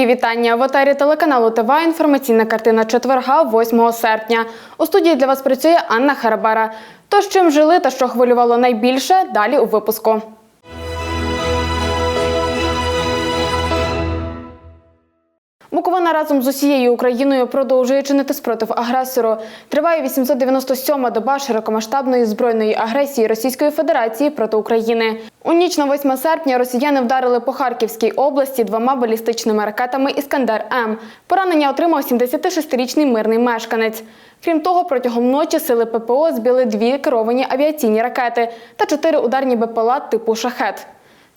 Мої вітання в етері телеканалу ТВ. Інформаційна картина четверга, 8 серпня. У студії для вас працює Анна Харабара. Тож чим жили та що хвилювало найбільше, далі у випуску. Буковина разом з усією Україною продовжує чинити спротив агресору. Триває 897-ма доба широкомасштабної збройної агресії Російської Федерації проти України. У ніч на 8 серпня росіяни вдарили по Харківській області двома балістичними ракетами Іскандер М. Поранення отримав 76-річний мирний мешканець. Крім того, протягом ночі сили ППО збили дві керовані авіаційні ракети та чотири ударні БПЛА типу шахет.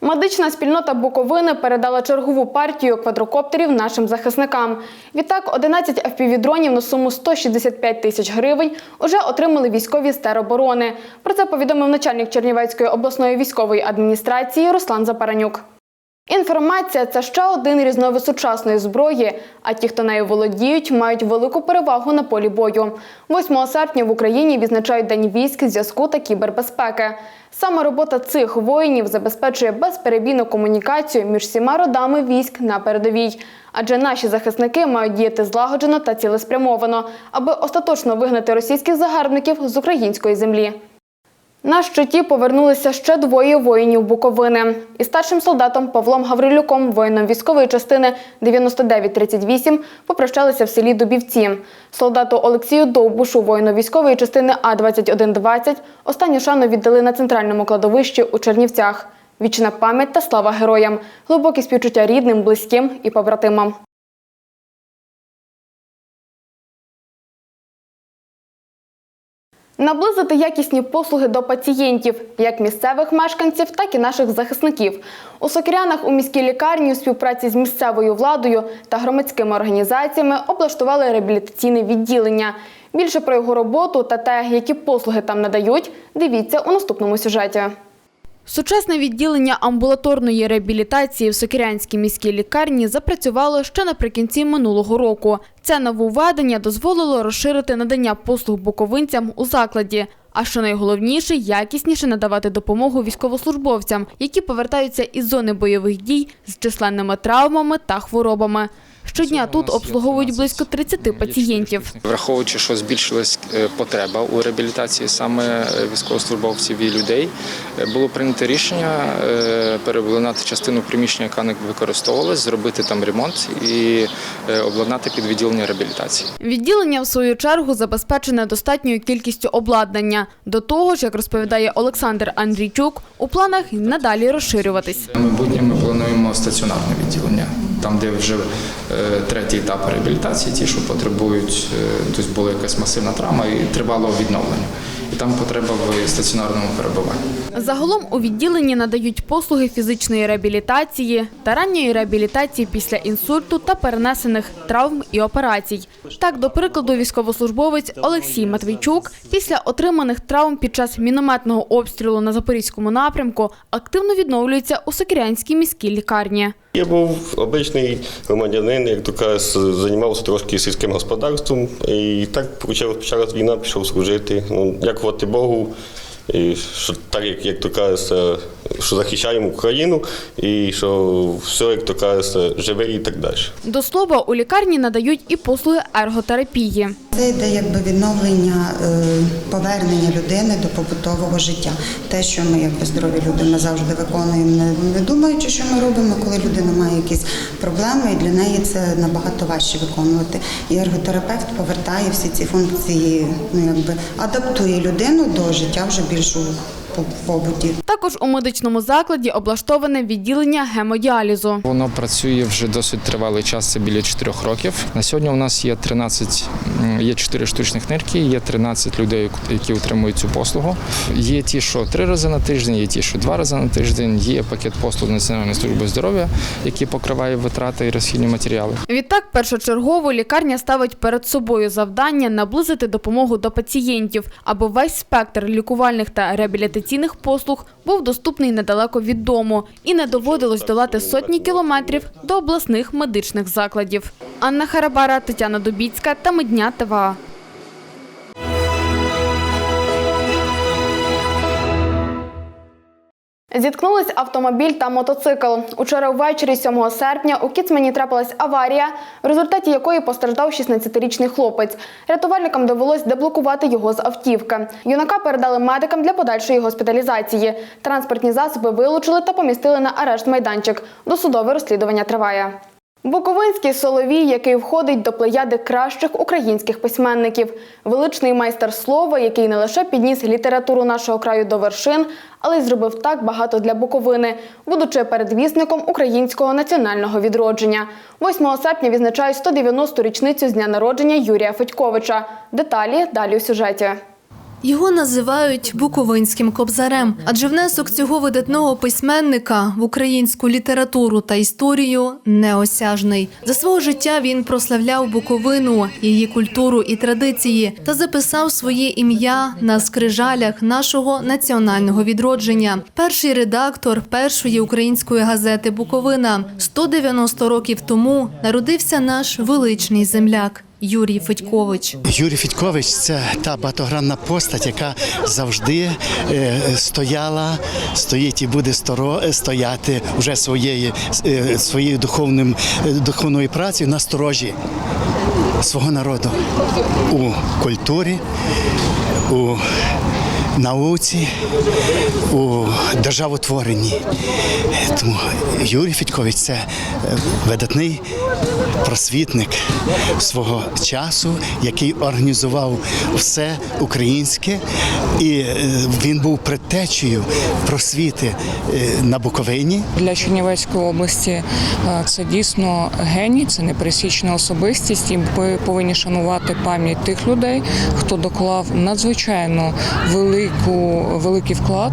Медична спільнота Буковини передала чергову партію квадрокоптерів нашим захисникам. Відтак, 11 FPV-дронів на суму 165 тисяч гривень уже отримали військові з тероборони. Про це повідомив начальник Чернівецької обласної військової адміністрації Руслан Запаранюк. Інформація це ще один різновид сучасної зброї. А ті, хто нею володіють, мають велику перевагу на полі бою. 8 серпня в Україні відзначають День військ, зв'язку та кібербезпеки. Саме робота цих воїнів забезпечує безперебійну комунікацію між всіма родами військ на передовій. Адже наші захисники мають діяти злагоджено та цілеспрямовано, аби остаточно вигнати російських загарбників з української землі. На щиті повернулися ще двоє воїнів Буковини. Із старшим солдатом Павлом Гаврилюком, воїном військової частини 9938, попрощалися в селі Дубівці. Солдату Олексію Довбушу, воїну військової частини А2120, останню шану віддали на центральному кладовищі у Чернівцях. Вічна пам'ять та слава героям, глибокі співчуття рідним, близьким і побратимам. Наблизити якісні послуги до пацієнтів, як місцевих мешканців, так і наших захисників. У Сокирянах у міській лікарні у співпраці з місцевою владою та громадськими організаціями облаштували реабілітаційне відділення. Більше про його роботу та те, які послуги там надають, дивіться у наступному сюжеті. Сучасне відділення амбулаторної реабілітації в Сокирянській міській лікарні запрацювало ще наприкінці минулого року. Це нововведення дозволило розширити надання послуг буковинцям у закладі. А що найголовніше, якісніше надавати допомогу військовослужбовцям, які повертаються із зони бойових дій з численними травмами та хворобами. Щодня тут обслуговують близько 30 пацієнтів. Враховуючи, що збільшилась е, потреба у реабілітації саме е, військовослужбовців і людей, е, було прийнято рішення переобладнати частину приміщення, яка не використовувалась, зробити там ремонт і обладнати під відділення реабілітації. Відділення, в свою чергу, забезпечене достатньою кількістю обладнання. До того ж, як розповідає Олександр Андрійчук, у планах надалі розширюватись. Майбутнє ми плануємо стаціонарне відділення, там, де вже е, третій етап реабілітації, ті, що потребують, е, тобто була якась масивна травма і тривало відновлення. І там потреба в стаціонарному перебуванні. Загалом у відділенні надають послуги фізичної реабілітації та ранньої реабілітації після інсульту та перенесених травм і операцій. Так, до прикладу, військовослужбовець Олексій Матвійчук після отриманих травм під час мінометного обстрілу на запорізькому напрямку активно відновлюється у Сокирянській міській лікарні. Я був обичний громадянин, як то кажуть, займався трошки сільським господарством. І так почала- почалась війна, пішов служити. Ну, дякувати Богу, і що так, як, як то кажеться, що захищаємо Україну, і що все, як то кажеться, живе і так далі. До слова, у лікарні надають і послуги ерготерапії. Це йде якби відновлення, е, повернення людини до побутового життя. Те, що ми, якби здорові люди, ми завжди виконуємо, не, думаючи, що ми робимо, коли людина має якісь проблеми, і для неї це набагато важче виконувати. І ерготерапевт повертає всі ці функції, ну якби адаптує людину до життя вже більш побуті. Також у медичному закладі облаштоване відділення гемодіалізу. Воно працює вже досить тривалий час, це біля 4 років. На сьогодні у нас є 13, м, є 4 штучних нирки, є 13 людей, які отримують цю послугу. Є ті, що 3 рази на тиждень, є ті, що 2 рази на тиждень, є пакет послуг Національної служби здоров'я, який покриває витрати і розхідні матеріали. Відтак, першочергово лікарня ставить перед собою завдання наблизити допомогу до пацієнтів, аби весь спектр лікувальних та реабілітаційних консультаційних послуг був доступний недалеко від дому і не доводилось долати сотні кілометрів до обласних медичних закладів. Анна Харабара, Тетяна Дубіцька та Медня ТВА. Зіткнулись автомобіль та мотоцикл. Учора ввечері 7 серпня у Кіцмені трапилась аварія, в результаті якої постраждав 16-річний хлопець. Рятувальникам довелось деблокувати його з автівки. Юнака передали медикам для подальшої госпіталізації. Транспортні засоби вилучили та помістили на арешт майданчик. Досудове розслідування триває. Буковинський Соловій, який входить до плеяди кращих українських письменників, величний майстер слова, який не лише підніс літературу нашого краю до вершин, але й зробив так багато для Буковини, будучи передвісником українського національного відродження. 8 серпня відзначають 190-ту річницю з дня народження Юрія Федьковича. Деталі далі у сюжеті. Його називають Буковинським кобзарем, адже внесок цього видатного письменника в українську літературу та історію неосяжний. За свого життя він прославляв Буковину, її культуру і традиції та записав своє ім'я на скрижалях нашого національного відродження. Перший редактор першої української газети Буковина 190 років тому народився наш величний земляк. Юрій Федькович. Юрій Федькович це та багатогранна постать, яка завжди е, стояла, стоїть і буде стояти вже своєю, е, своєю духовним, е, духовною працею на сторожі свого народу у культурі, у науці, у державотворенні. Тому Юрій Федькович це е, видатний просвітник свого часу, який організував все українське, і е, він був предтечею просвіти е, на Буковині. Для Чернівецької області це дійсно геній, це непересічна особистість, і ми повинні шанувати пам'ять тих людей, хто доклав надзвичайно велику, великий вклад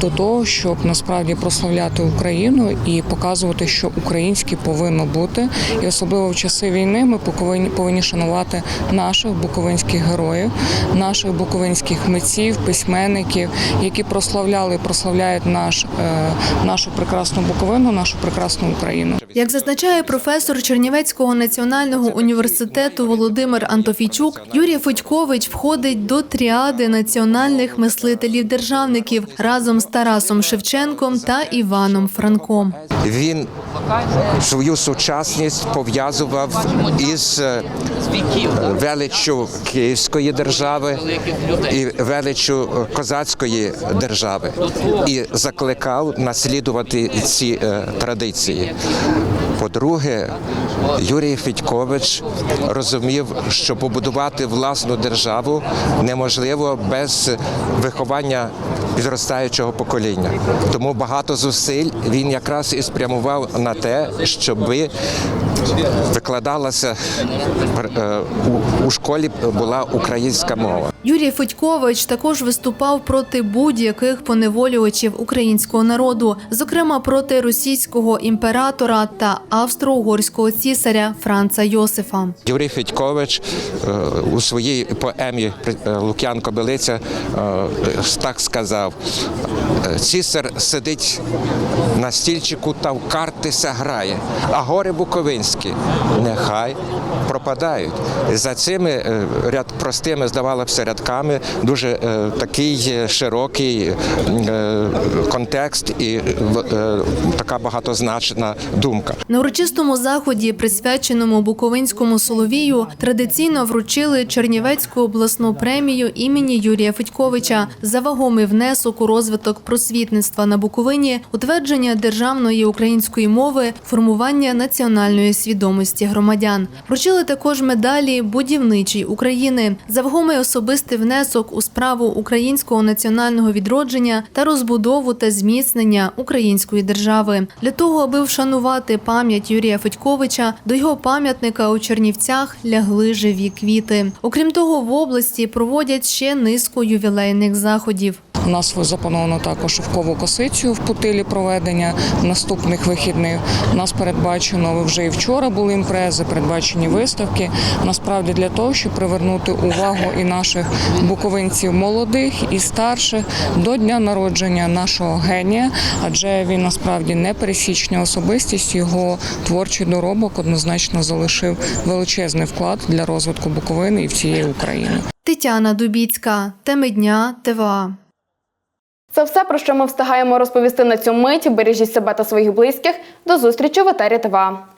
до того, щоб насправді прославляти Україну і показувати, що українське повинно бути. І особливо в часи війни ми повинні, повинні шанувати наших буковинських героїв, наших буковинських митців, письменників, які прославляли і прославляють наш, е, нашу прекрасну Буковину, нашу прекрасну Україну. Як зазначає професор Чернівецького національного університету Володимир Антофійчук, Юрій Федькович входить до тріади національних мислителів-державників разом з Тарасом Шевченком та Іваном Франком. Він свою сучасність пов'язував із е, величчю Київської держави і величчю е, козацької держави і закликав наслідувати ці е, традиції. По-друге, Юрій Федькович розумів, що побудувати власну державу неможливо без виховання підростаючого покоління. Тому багато зусиль він якраз і спрямував на те, щоби викладалася е, у- школі була українська мова. Юрій Федькович також виступав проти будь-яких поневолювачів українського народу, зокрема проти російського імператора та австро-угорського цісаря Франца Йосифа. Юрій Федькович е, у своїй поемі Лук'ян Кобилиця е, так сказав: «Е, цісар сидить на стільчику та в картися грає, а гори буковинські нехай пропадають. За цими е, ряд простими, здавалося, рядками дуже е, такий е, широкий контекст і така багатозначна думка. На урочистому заході, присвяченому Буковинському Соловію, традиційно вручили Чернівецьку обласну премію імені Юрія Федьковича за вагомий внесок у розвиток просвітництва на Буковині, утвердження державної української мови, формування національної свідомості громадян. Вручили також медалі будівничій України за вагомий особистий внесок у справу українського національного відродження та розбудову та зміцнення української держави для того, аби вшанувати пам'ять Юрія Федьковича, до його пам'ятника у Чернівцях лягли живі квіти. Окрім того, в області проводять ще низку ювілейних заходів. У нас заплановано також пошивкову косицю в Путилі проведення наступних вихідних. У нас передбачено вже і вчора були імпрези, передбачені виставки. Насправді для того, щоб привернути увагу і наших буковинців молодих і старших до дня народження нашого генія, адже він насправді непересічна особистість. Його творчий доробок однозначно залишив величезний вклад для розвитку Буковини і всієї України. Тетяна Дубіцька, теми дня ТВА. Це все, про що ми встигаємо розповісти на цю мить. Бережіть себе та своїх близьких. До зустрічі в етері ТВА.